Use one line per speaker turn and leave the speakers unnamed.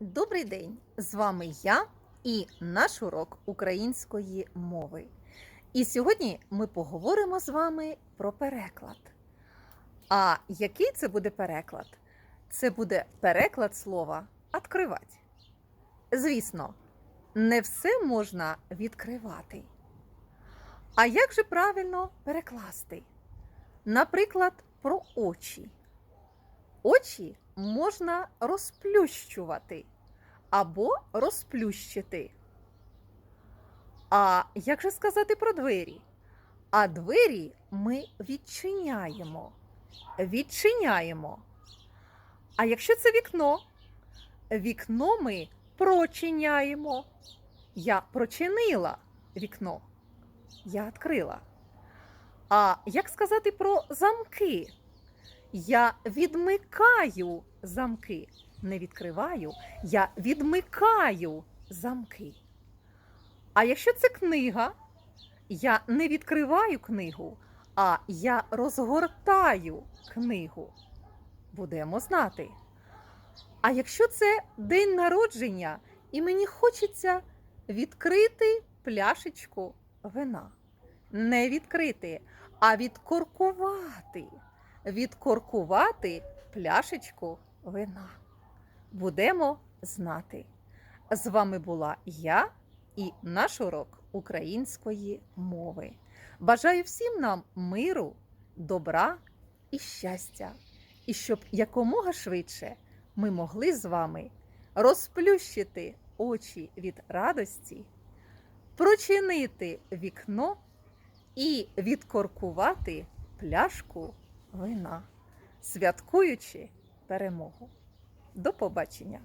Добрий день! З вами я і наш урок української мови. І сьогодні ми поговоримо з вами про переклад. А який це буде переклад? Це буде переклад слова «откривати». Звісно, не все можна відкривати. А як же правильно перекласти? Наприклад, про очі. Очі можна розплющувати або розплющити. А як же сказати про двері? А двері ми відчиняємо. Відчиняємо. А якщо це вікно, вікно ми прочиняємо. Я прочинила вікно. Я відкрила. А як сказати про замки? Я відмикаю замки. Не відкриваю, я відмикаю замки. А якщо це книга, я не відкриваю книгу, а я розгортаю книгу. Будемо знати. А якщо це день народження, і мені хочеться відкрити пляшечку вина. Не відкрити, а відкоркувати відкоркувати пляшечку вина. Будемо знати. З вами була я і наш урок української мови. Бажаю всім нам миру, добра і щастя, і щоб якомога швидше ми могли з вами розплющити очі від радості, прочинити вікно і відкоркувати пляшку вина, святкуючи перемогу. До побачення!